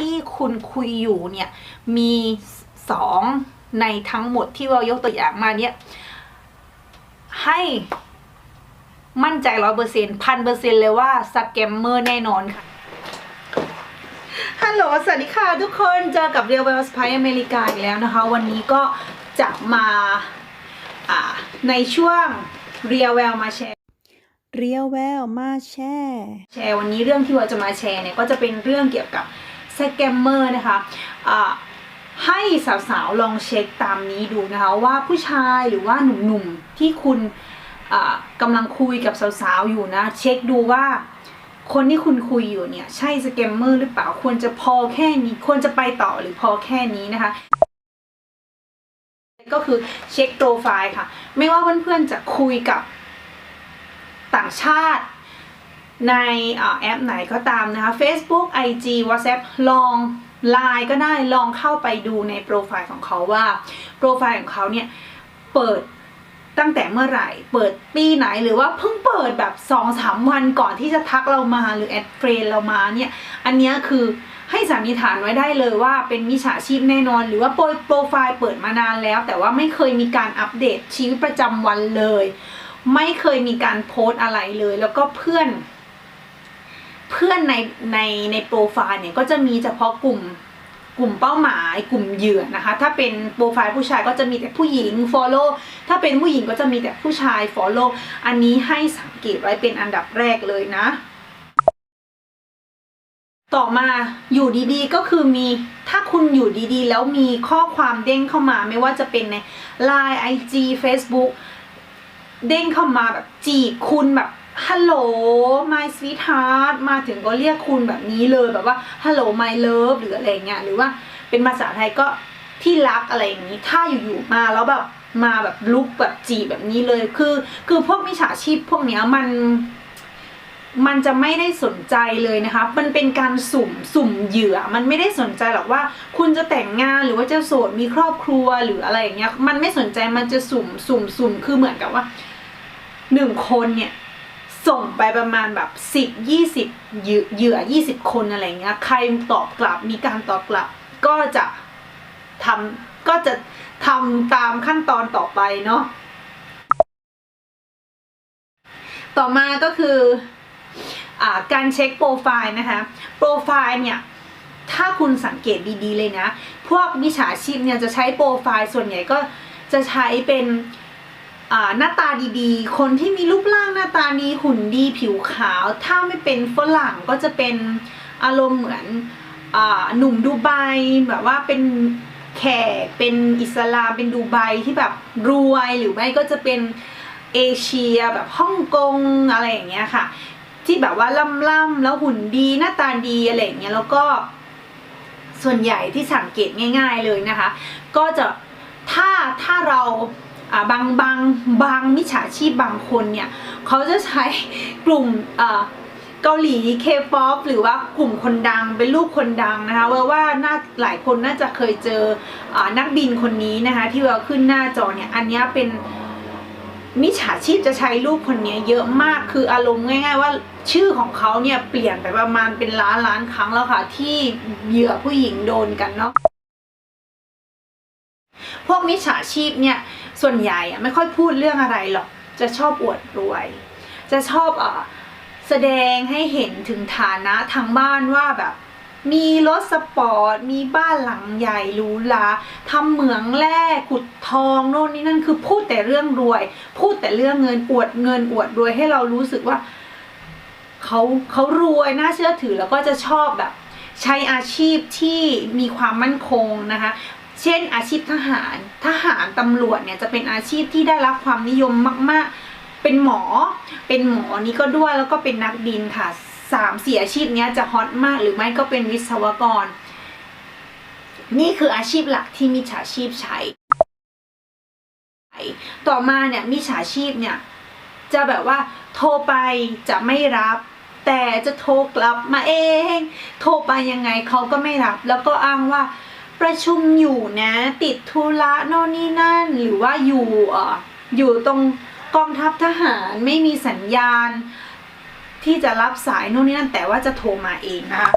ที่คุณคุยอยู่เนี่ยมีสองในทั้งหมดที่เรายกตัวอย่างมาเนี่ยให้มั่นใจร้อยเปอร์เซ็นพันเปอร์เซ็นเลยว่าสแกมเมอร์แน่นอนค่ะฮัลโหลสวัสดีค่ะทุกคนเจอกับเรียวเวลสไปอเมริกาอีกแล้วนะคะ วันนี้ก็จะมาอ่าในช่วงเรียวเวลมาแชร์เรียวแววมาแช่แชร์วันนี้เรื่องที่เราจะมาแชร์เนี่ยก็จะเป็นเรื่องเกี่ยวกับ สแกมเมอร์นะคะให้สาวๆ ลองเช็คตามนี้ดูนะคะว่าผู้ชายหรือว่าหนุ่มๆ ที่คุณกำลังคุยกับสาวๆ อยู่นะ เช็คดูว่าคนที่คุณคุยอยู่เนี่ย ใช่สแกมเมอร์หรือเปล่าควรจะพอแค่นี้ ควรจะไปต่อหรือพอแค่นี้นะคะ ก็คือเช็คโปรไฟล์ค่ะ ไม่ว่าเพื่อนๆ จะคุยกับต่างชาติ ในอแอปไหนก็ตามนะคะ Facebook IG WhatsApp ลอง Line ก็ได้ลองเข้าไปดูในโปรไฟล์ของเขาว่าโปรไฟล์ของเขาเนี่ยเปิดตั้งแต่เมื่อไหร่ เปิดปีไหนหรือว่าเพิ่งเปิดแบบ2อสามวันก่อนที่จะทักเรามาหรือแอดเฟรนเรามาเนี่ยอันนี้คือให้สันนิษฐานไว้ได้เลยว่าเป็นมิจฉาชีพแน่นอน หรือว่าโปรโปรไฟล์เปิดมานานแล้ว แต่ว่าไม่เคยมีการอัปเดตชีวิตประจำวันเลย ไม่เคยมีการโพสต์อะไรเลย แล้วก็เพื่อน เพื่อนในในในโปรไฟล์เนี่ยก็จะมีเฉพาะกลุ่มกลุ่มเป้าหมายกลุ่มเหยื่อนะคะ ถ้าเป็นโปรไฟล์ผู้ชายก็จะมีแต่ผู้หญิง follow ถ้าเป็นผู้หญิงก็จะมีแต่ผู้ชาย follow อันนี้ให้สังเกตไว้เป็นอันดับแรกเลยนะ ต่อมาอยู่ดีๆก็คือมีถ้าคุณอยู่ดีๆ แล้วมีข้อความเด้งเข้ามาไม่ว่าจะเป็นใน Line IG Facebook เด้งเข้ามาแบบจีบคุณแบบ ฮัลโหล my sweetheart มาถึงก็เรียกคุณแบบนี้เลยแบบว่าฮัลโหล my love หรืออะไรเงี้ยหรือว่าเป็นภาษาไทยก็ที่รักอะไรอย่างนี้ ถ้าอยู่ๆมาแล้วแบบมาแบบลุกแบบจีบแบบนี้เลยคือ คือพวกมิจฉาชีพพวกเนี้ยมัน มันจะไม่ได้สนใจเลยนะคะ มันเป็นการสุ่มสุ่มเหยื่อ มันไม่ได้สนใจหรอกว่า คุณจะแต่งงานหรือว่าจะโสดมีครอบครัวหรืออะไรอย่างเงี้ย มันไม่สนใจมันจะสุ่มสุ่มสุ่มคือเหมือนกับว่าหนึ่งคนเนี่ย ส่งไปประมาณแบบสิบยี่สิบเหยื่อยี่สิบคนอะไรเงี้ย ใครตอบกลับมีการตอบกลับ ก็จะทำก็จะทำตามขั้นตอนต่อไปเนาะต่อมาก็คืออการเช็คโปรไฟล์นะคะ โปรไฟล์เนี่ย ถ้าคุณสังเกตดีๆเลยนะ พวกมิจฉาชีพเนี่ยจะใช้โปรไฟล์ส่วนใหญ่ก็จะใช้เป็น หน้าตาดีๆ คนที่มีรูปร่างหน้าตาดีหุ่นดีผิวขาว ถ้าไม่เป็นฝรั่งก็จะเป็นอารมณ์เหมือนอหนุ่มดูไบแบบว่าเป็นแขกเป็นอิสลามเป็นดูไบที่แบบรวยหรือไม่ก็จะเป็นเอเชียแบบฮ่องกงอะไรอย่างเงี้ยค่ะ ที่แบบว่าล่ำๆแล้วหุ่นดีหน้าตาดีอะไรอย่างเงี้ยแล้วก็ส่วนใหญ่ที่สังเกตง่าย ๆเลยนะคะ ก็จะถ้าถ้าเรา บางบางบางมิจฉาชีพบางคนเนี่ยเขาจะใช้กลุ่มเกาหลีเคป๊อปหรือว่ากลุ่มคนดังเป็นลูกคนดังนะคะเว่าว่าน่าหลายคนน่าจะเคยเจออนักบินคนนี้นะคะที่เราขึ้นหน้าจอเนี่ยอันนี้เป็นมิจฉาชีพจะใช้รูปคนนี้เยอะมากคืออารมณ์ง่าย ๆ ว่าชื่อของเขาเนี่ยเปลี่ยนไปประมาณเป็นล้านล้านครั้งแล้วค่ะที่เหยื่อผู้หญิงโดนกันเนาะ พวกมิจฉาชีพเนี่ยส่วนใหญ่ไม่ค่อยพูดเรื่องอะไรหรอก จะชอบอวดรวย จะชอบอ่อแสดงให้เห็นถึงฐานะทางบ้านว่าแบบมีรถสปอร์ต มีบ้านหลังใหญ่หรูหราทำเหมืองแร่ขุดทองโน่นนี่นั่นคือพูดแต่เรื่องรวย พูดแต่เรื่องเงินอวดเงินอวดรวยให้เรารู้สึกว่าเขาเขารวยน่าเชื่อถือแล้วก็จะชอบแบบ ใช้อาชีพที่มีความมั่นคงนะคะ เช่น อาชีพทหาร ทหารตำรวจเนี่ยจะเป็นอาชีพที่ได้รับความนิยมมาก ๆ เป็นหมอ เป็นหมอนี่ก็ด้วยแล้วก็เป็นนักบินค่ะสามสี่อาชีพเนี้ยจะฮอตมากหรือไม่ก็เป็นวิศวกร นี่คืออาชีพหลักที่มิจฉาชีพใช้ ต่อมาเนี่ยมิจฉาชีพเนี่ยจะแบบว่าโทรไปจะไม่รับ แต่จะโทรกลับมาเอง โทรไปยังไงเขาก็ไม่รับ แล้วก็อ้างว่า ประชุมอยู่นะ ติดธุระโน่นนี่นั่น หรือว่าอยู่เอออยู่ตรงกองทัพทหารไม่มีสัญญาณ ที่จะรับสายโน่นนี่นั่น แต่ว่าจะโทรมาเองนะคะ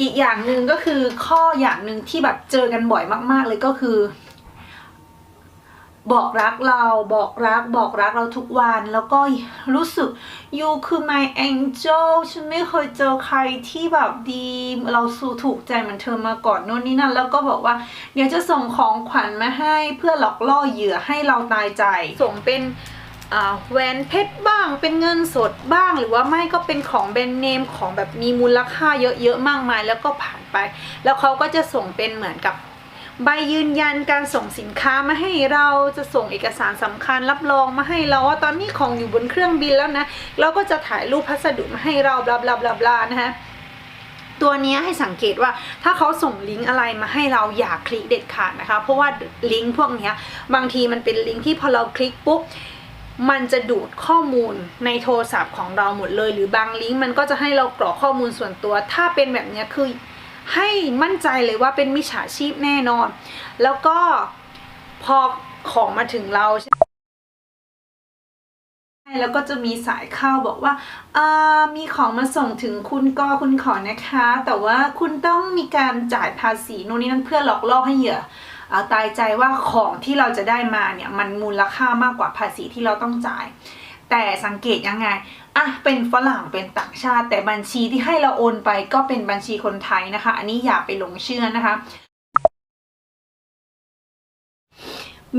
อีกอย่างหนึ่งก็คือข้ออย่างหนึ่งที่แบบเจอกันบ่อยมาก ๆ เลยก็คือ บอกรักเราบอกรักบอกรักเราทุกวันแล้วก็รู้สึก you คือ my angel ฉันไม่เคยเจอใครที่แบบดี เราสู่ถูกใจเหมือนเธอมาก่อนโน่นนี่นั่นแล้วก็บอกว่า เดี๋ยวจะส่งของขวัญมาให้เพื่อหลอกล่อเหยื่อให้เราตายใจส่งเป็นแหวนเพชรบ้างเป็นเงินสดบ้างหรือว่าไม่ก็เป็นของแบรนด์เนมของแบบมีมูลค่าเยอะๆมากมาย แล้วก็ผ่านไป แล้วเขาก็จะส่งเป็นเหมือนกับ ใบยืนยันการส่งสินค้ามาให้เราจะส่งเอกสารสำคัญรับรองมาให้เราว่าตอนนี้ของอยู่บนเครื่องบินแล้วนะเราก็จะถ่ายรูปพัสดุมาให้เราบลาบลาบลาบลานะฮะตัวนี้ให้สังเกตว่าถ้าเขาส่งลิงก์อะไรมาให้เราอย่าคลิกเด็ดขาดนะคะ เพราะว่าลิงก์พวกนี้บางทีมันเป็นลิงก์ที่พอเราคลิกปุ๊บมันจะดูดข้อมูลในโทรศัพท์ของเราหมดเลย หรือบางลิงก์มันก็จะให้เรากรอกข้อมูลส่วนตัว ถ้าเป็นแบบนี้คือ ให้มั่นใจเลยว่าเป็นมิจฉาชีพแน่นอน แล้วก็พอของมาถึงเราใช่แล้วก็จะมีสายเข้าบอกว่าอามีของมาส่งถึงคุณกอคุณขอนะคะ แต่ว่าคุณต้องมีการจ่ายภาษีนู่นนี่นั่นเพื่อหลอกล่อให้เหยื่อตายใจว่าของที่เราจะได้มาเนี่ยมันมูลค่ามากกว่าภาษีที่เราต้องจ่าย แต่สังเกตยังไงอะเป็นฝรั่งเป็นต่างชาติ แต่บัญชีที่ให้เราโอนไปก็เป็นบัญชีคนไทยนะคะ อันนี้อย่าไปหลงเชื่อนะคะ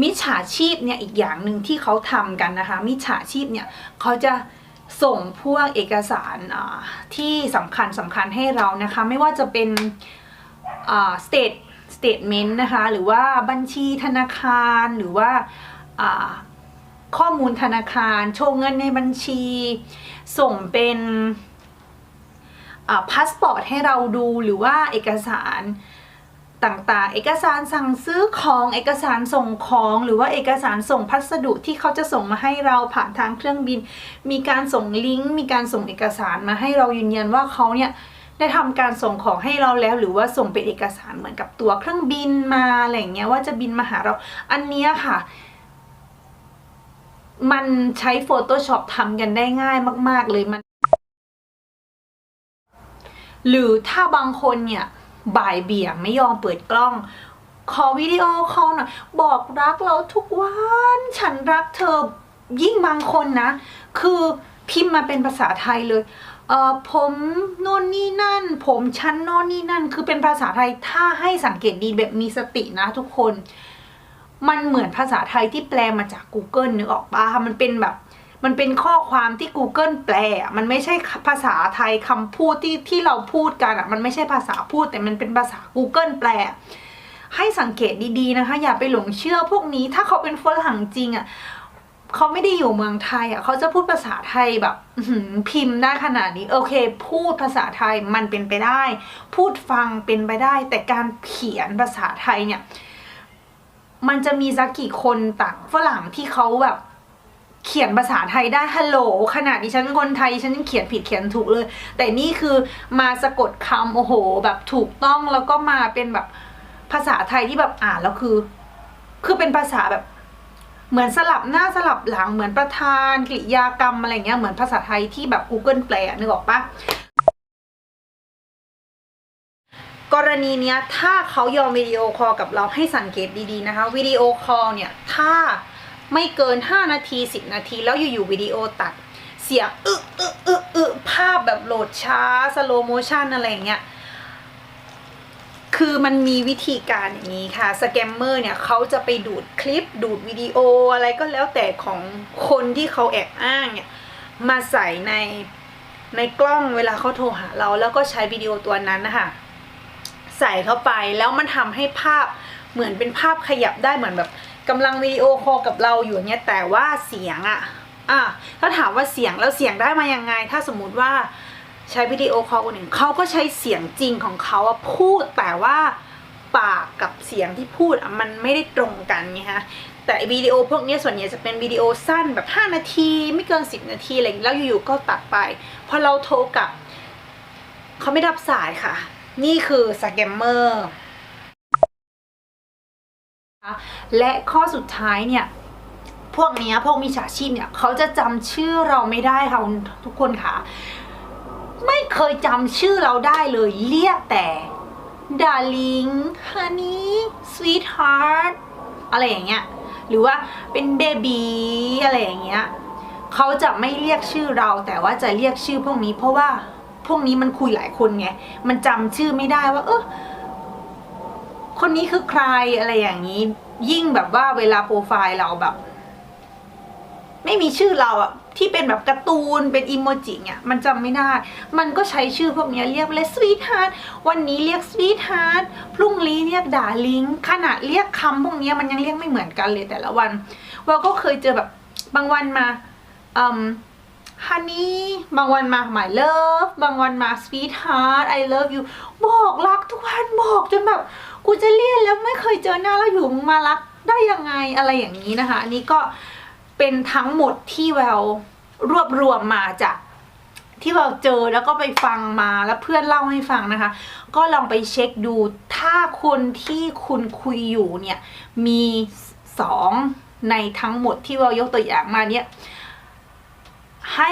มิจฉาชีพเนี่ยอีกอย่างหนึ่งที่เขาทำกันนะคะ มิจฉาชีพเนี่ยเขาจะส่งพวกเอกสารอ่าที่สำคัญสำคัญให้เรานะคะ ไม่ว่าจะเป็นอ่า state statement นะคะ หรือว่าบัญชีธนาคารหรือว่าอ่า ข้อมูลธนาคาร โชว์เงินในบัญชี ส่งเป็นพาสปอร์ตให้เราดูหรือว่าเอกสารต่างๆ เอกสารสั่งซื้อของเอกสารส่งของหรือว่าเอกสารส่งพัสดุที่เขาจะส่งมาให้เราผ่านทางเครื่องบิน มีการส่งลิงก์มีการส่งเอกสารมาให้เรายืนยันว่าเขาเนี่ยได้ทำการส่งของให้เราแล้ว หรือว่าส่งเป็นเอกสารเหมือนกับตั๋วเครื่องบินมาอะไรอย่างเงี้ยว่าจะบินมาหาเราอันเนี้ยค่ะ มันใช้ Photoshop ทำกันได้ง่ายมาก ๆ เลยมัน หรือถ้าบางคนเนี่ยบ่ายเบี่ยงไม่ยอมเปิดกล้องขอวิดีโอคอลหน่อยบอกรักเราทุกวัน ฉันรักเธอยิ่งบางคนนะ คือพิมพ์มาเป็นภาษาไทยเลยเออผมโน่นนี่นั่น ผมฉันโน่นนี่นั่น คือเป็นภาษาไทยถ้าให้สังเกตดีแบบมีสตินะทุกคน มันเหมือนภาษาไทยที่แปลมาจาก Google นึกออกปะมันเป็นแบบ มันเป็นข้อความที่ Google แปลมันไม่ใช่ภาษาไทยคำพูดที่ที่เราพูดกันอะ มันไม่ใช่ภาษาพูดแต่มันเป็นภาษา Google แปล ให้สังเกตดีๆนะคะ อย่าไปหลงเชื่อพวกนี้ ถ้าเขาเป็นฝรั่งจริงอะเขาไม่ได้อยู่เมืองไทยอะเขาจะพูดภาษาไทยแบบพิมพ์ได้ขนาดนี้ โอเค พูดภาษาไทยมันเป็นไปได้ พูดฟังเป็นไปได้ แต่การเขียนภาษาไทยเนี่ย มันจะมีสักกี่คนต่างฝรั่งที่เขาแบบเขียนภาษาไทยได้ฮัลโหลขนาดดิฉันเป็นคนไทยฉันยังเขียนผิดเขียนถูกเลย แต่นี่คือมาสะกดคำโอ้โห แบบถูกต้องแล้วก็มาเป็นแบบภาษาไทยที่แบบอ่านแล้วคือ คือเป็นภาษาแบบ เหมือนสลับหน้าสลับหลังเหมือนประธานกริยากรรมอะไรเงี้ยเหมือนภาษาไทยที่แบบ Google แปลนึกออกปะ กรณีเนี้ยถ้าเขายอมวิดีโอคอลกับเราให้สังเกตดีๆนะคะวิดีโอคอลเนี่ยถ้าไม่เกิน 5 นาที 10 นาที แล้วอยู่ๆวิดีโอตัดเสียงอึอึอึอึภาพแบบโหลดช้าสโลโมชันอะไรอย่างเงี้ยคือมันมีวิธีการอย่างนี้ค่ะสแกมเมอร์เนี่ยเขาจะไปดูดคลิปดูดวิดีโออะไรก็แล้วแต่ของคนที่เขาแอบอ้างเนี่ยมาใส่ในในกล้องเวลาเขาโทรหาเราแล้วก็ใช้วิดีโอตัวนั้นนะคะ ใส่เข้าไปแล้วมันทำให้ภาพเหมือนเป็นภาพขยับได้เหมือนแบบกำลังวิดีโอคอลกับเราอยู่อย่างเงี้ยแต่ว่าเสียงอะอะถ้าถามว่าเสียงแล้วเสียงได้มายังไง ถ้าสมมุติว่าใช้วิดีโอคอลคนหนึ่งเขาก็ใช้เสียงจริงของเขาอะพูดแต่ว่าปากกับเสียงที่พูดอะมันไม่ได้ตรงกันไงฮะแต่วิดีโอพวกนี้ส่วนใหญ่จะเป็นวิดีโอสั้นแบบ 5 นาที ไม่เกิน 10 นาทีอะไรอย่างนี้แล้วอยู่ๆก็ตัดไปพอเราโทรกลับเขาไม่รับสายค่ะ นี่คือสแกมเมอร์และข้อสุดท้ายเนี่ยพวกนี้พวกมิจฉาชีพเนี่ยเขาจะจำชื่อเราไม่ได้ค่ะคุณทุกคนค่ะ ไม่เคยจำชื่อเราได้เลยเรียกแต่ darling honey sweetheart อะไรอย่างเงี้ยหรือว่าเป็นเบบีอะไรอย่างเงี้ยเขาจะไม่เรียกชื่อเราแต่ว่าจะเรียกชื่อพวกนี้เพราะว่า พวกนี้มันคุยหลายคนไง มันจำชื่อไม่ได้ว่า เออคนนี้คือใครอะไรอย่างนี้ ยิ่งแบบว่าเวลาโปรไฟล์เราแบบ ไม่มีชื่อเราอะที่เป็นแบบการ์ตูนเป็นอีโมจิเนี่ยมันจำไม่ได้ มันก็ใช้ชื่อพวกนี้เรียกเลยสวีทฮาร์ดวันนี้เรียกสวีทฮาร์ดพรุ่งนี้เรียกดาลิงขนาดเรียกคำพวกนี้มันยังเรียกไม่เหมือนกันเลยแต่ละวัน เราก็เคยเจอแบบบางวันมาอืม ฮันนี่บางวันมา my love บางวันมา sweetheart I love you บอกรักทุกวันบอกจนแบบกูจะเลี่ยนแล้วไม่เคยเจอหน้าแล้วอยู่มึงมารักได้ยังไงอะไรอย่างนี้นะคะ อันนี้ก็เป็นทั้งหมดที่แววรวบรวมมาจากที่เราเจอแล้วก็ไปฟังมาแล้วเพื่อนเล่าให้ฟังนะคะ ก็ลองไปเช็คดูถ้าคนที่คุณคุยอยู่เนี่ยมีสองในทั้งหมดที่เรายกตัวอย่างมาเนี่ย ให้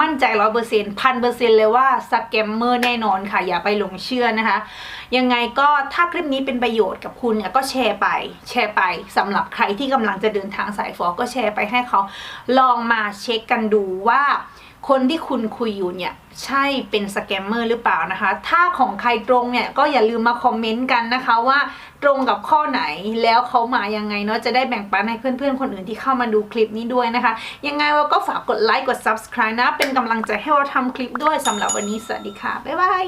มั่นใจร้อยเปอร์เซ็นต์พันเปอร์เซ็นต์เลยว่าสแกมเมอร์แน่นอนค่ะ อย่าไปหลงเชื่อนะคะ ยังไงก็ถ้าคลิปนี้เป็นประโยชน์กับคุณเนี่ยก็แชร์ไป แชร์ไปสำหรับใครที่กำลังจะเดินทางสายฟอก็แชร์ไปให้เขาลองมาเช็คกันดูว่า คนที่คุณคุยอยู่เนี่ย ใช่เป็นสแกมเมอร์หรือเปล่านะคะ ถ้าของใครตรงเนี่ย ก็อย่าลืมมาคอมเมนต์กันนะคะว่าตรงกับข้อไหนแล้วเขามายังไงเนาะจะได้แบ่งปันให้เพื่อนๆ คนอื่นที่เข้ามาดูคลิปนี้ด้วยนะคะ ยังไงเราก็ฝากกดไลค์กด subscribe นะ เป็นกำลังใจให้เราทำคลิปด้วยสำหรับวันนี้สวัสดีค่ะ บ๊ายบาย